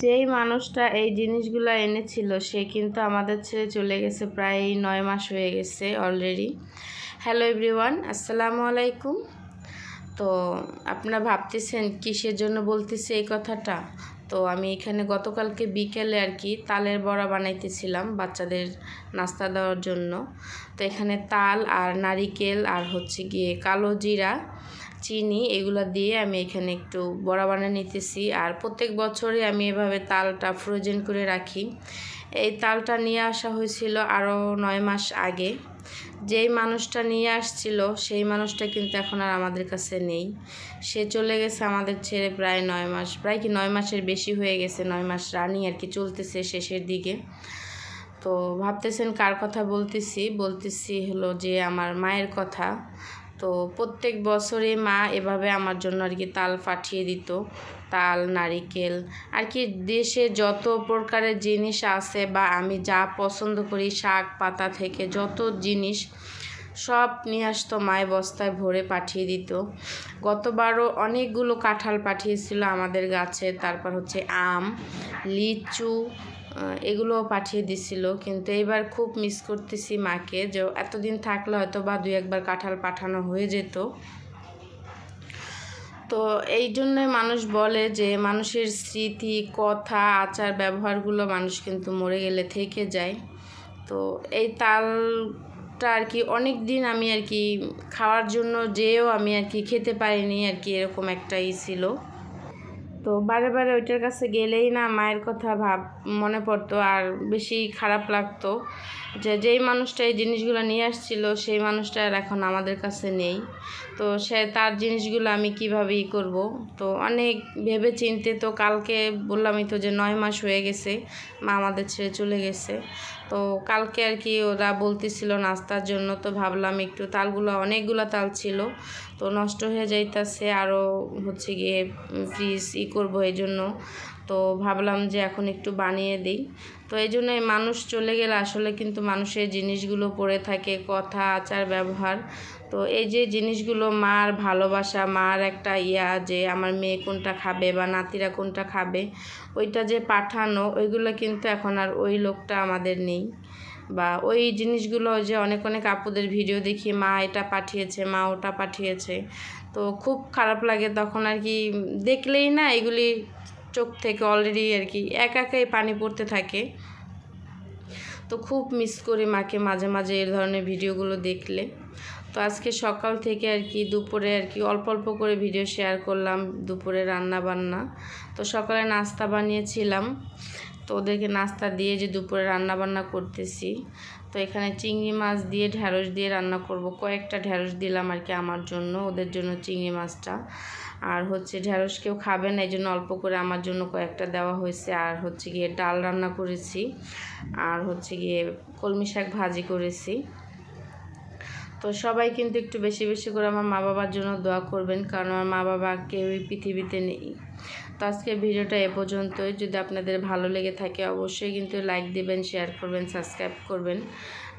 যেই মানুষটা এই জিনিসগুলো এনেছিল, সে কিন্তু আমাদের ছেড়ে চলে গেছে, প্রায় নয় মাস হয়ে গেছে অলরেডি হ্যালো এভরিওয়ান আসসালামু আলাইকুম। তো আপনারা ভাবতেছেন কিসের জন্য বলতেছি এই কথাটা? তো আমি এখানে গতকালকে বিকেলে আর কি তালের বড়া বানাইতেছিলাম বাচ্চাদের নাস্তা দেওয়ার জন্য। তো এখানে তাল আর নারিকেল আর হচ্ছে গিয়ে কালো জিরা চিনি এগুলো দিয়ে আমি এখানে একটু বড়া বানিয়ে নিতেছি। আর প্রত্যেক বছরে আমি এভাবে তালটা ফ্রোজেন করে রাখি। এই তালটা নিয়ে আসা হয়েছিল আরও নয় মাস আগে। যেই মানুষটা নিয়ে আসছিল, সেই মানুষটা কিন্তু এখন আর আমাদের কাছে নেই। সে চলে গেছে আমাদের ছেড়ে প্রায় নয় মাস, প্রায় কি নয় মাসের বেশি হয়ে গেছে, নয় মাস রানি আর কি চলতেছে শেষের দিকে। তো ভাবতেছেন কার কথা বলতেছি? বলতেছি হলো যে আমার মায়ের কথা। তো প্রত্যেক বছরে মা এভাবে আমার জন্য আর কি তাল পাঠিয়ে দিত। তাল, নারিকেল, আর কি দেশে যত প্রকারের জিনিস আছে বা আমি যা পছন্দ করি, শাক, পাতা থেকে যত জিনিস সব নিয়ে আসতো মায় বস্তায় ভরে পাঠিয়ে দিত। গতবারও অনেকগুলো কাঁঠাল পাঠিয়েছিল আমাদের গাছে, তারপর হচ্ছে আম, লিচু এগুলো পাঠিয়ে দিছিল। কিন্তু এবার খুব মিস করতেছি মাকে যে এতদিন থাকলে হয়তো বা দুই একবার কাঁঠাল পাঠানো হয়ে যেত। তো এই জন্যই মানুষ বলে যে মানুষের স্মৃতি, কথা, আচার, ব্যবহারগুলো মানুষ কিন্তু মরে গেলে থেকে যায়। তো এই তালটা আর কি অনেক দিন আমি আর কি খাওয়ার জন্য যেও আমি আর কি খেতে পারিনি আর কি এরকম একটাই ছিল। তো বারে বারে ওইটার কাছে গেলেই না মায়ের কথা ভাব, মনে পড়তো আর বেশি খারাপ লাগতো। যে যেই মানুষটা এই জিনিসগুলো নিয়ে আসছিল, সেই মানুষটা আর এখন আমাদের কাছে নেই। তো সে তার জিনিসগুলো আমি কীভাবে ই করব? তো অনেক ভেবে চিনতে তো কালকে বললামই তো যে নয় মাস হয়ে গেছে, মা আমাদের ছেড়ে চলে গেছে। তো কালকে আর কি ওরা বলতেছিল নাস্তার জন্য, তো ভাবলাম একটু তালগুলো, অনেকগুলো তাল ছিল। তো নষ্ট হয়ে যাইতেছে আরও হচ্ছে গিয়ে ফ্রিজ ই করব এই জন্য। তো ভাবলাম যে এখন একটু বানিয়ে দিই। তো এই জন্য মানুষ চলে গেলে আসলে কিন্তু মানুষের জিনিসগুলো পড়ে থাকে, কথা, আচার, ব্যবহার। তো এই যে জিনিসগুলো মার ভালোবাসা, মার একটা ইয়া যে আমার মেয়ে কোনটা খাবে বা নাতিরা কোনটা খাবে, ওইটা যে পাঠানো, ওইগুলো কিন্তু এখন আর ওই লোকটা আমাদের নেই। বা ওই জিনিসগুলো যে অনেক অনেক আপুদের ভিডিও দেখি, মা এটা পাঠিয়েছে, মা ওটা পাঠিয়েছে, তো খুব খারাপ লাগে তখন আর কি, দেখলেই না এগুলি চোখ থেকে অলরেডি আর কি এক একাই পানি পড়তে থাকে। তো খুব মিস করি মাকে মাঝে মাঝে এই ধরনের ভিডিওগুলো দেখলে। তো আজকে সকাল থেকে আর কি দুপুরে আর কি অল্প অল্প করে ভিডিও শেয়ার করলাম দুপুরে রান্না বান্না তো সকালে নাস্তা বানিয়েছিলাম। ওদেরকে নাস্তা দিয়ে যে দুপুরে রান্না বান্না করতেছি। তো এখানে চিংড়ি মাছ দিয়ে ঢ্যাঁড়স দিয়ে রান্না করব। কয়েকটা ঢ্যাঁড়স দিলাম আর কি আমার জন্য, ওদের জন্য চিংড়ি মাছটা। আর হচ্ছে ঢ্যাঁড়স কেউ খাবে না এই জন্য অল্প করে আমার জন্য কয়েকটা দেওয়া হয়েছে। আর হচ্ছে গিয়ে ডাল রান্না করেছি। আর হচ্ছে গিয়ে কলমি শাক ভাজি করেছি। তো সবাই কিন্তু একটু বেশি বেশি করে আমার মা বাবার জন্য দোয়া করবেন, কারণ আমার মা বাবা কেউই পৃথিবীতে নেই। তো আজকে ভিডিওটা এ পর্যন্তই। যদি আপনাদের ভালো লেগে থাকে, অবশ্যই কিন্তু লাইক দেবেন, শেয়ার করবেন, সাবস্ক্রাইব করবেন,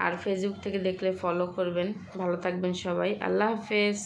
আর ফেসবুক থেকে দেখলে ফলো করবেন। ভালো থাকবেন সবাই। আল্লাহ হাফেজ।